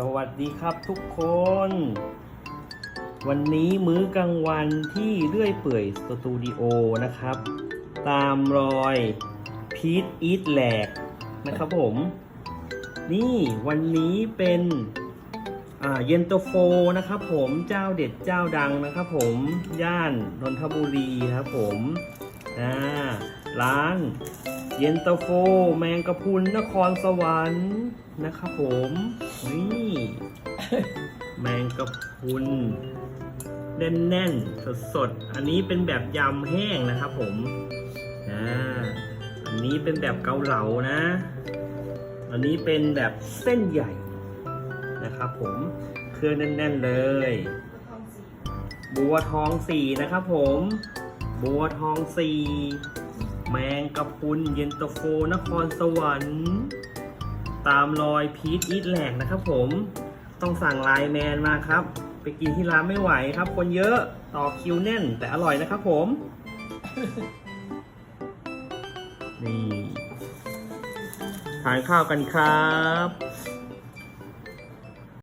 สวัสดีครับทุกคน วันนี้มื้อกลางวันที่เรื่อยเปื่อยสตูดิโอนะครับ ตามรอยพีทอีทแหลกนะครับผม นี่วันนี้เป็นเย็นโตโฟนะครับผมเจ้าเด็ดเจ้าดังนะครับผมย่านนนทบุรีครับผมร้าน เย็นตาโฟ แมงกะพรุนนครสวรรค์นะครับผม นี่ แมงกะพรุนแน่นๆ สดๆ อันนี้เป็นแบบยำแห้งนะครับผมอ่าอันนี้เป็นแบบเกาเหลานะ อันนี้เป็นแบบเส้นใหญ่นะครับผมเครื่องแน่น ๆ เลย บัวทองสีนะครับผม บัวทองสี แมงกะพุนเย็นตาโฟนครสวรรค์ ตามรอยพีทอีทแหลกนะครับผม ต้องสั่งไลน์แมนมาครับ ไปกินที่ร้านไม่ไหวครับ คนเยอะต่อคิวแน่น แต่อร่อยนะครับผม นี่ทานข้าวกันครับ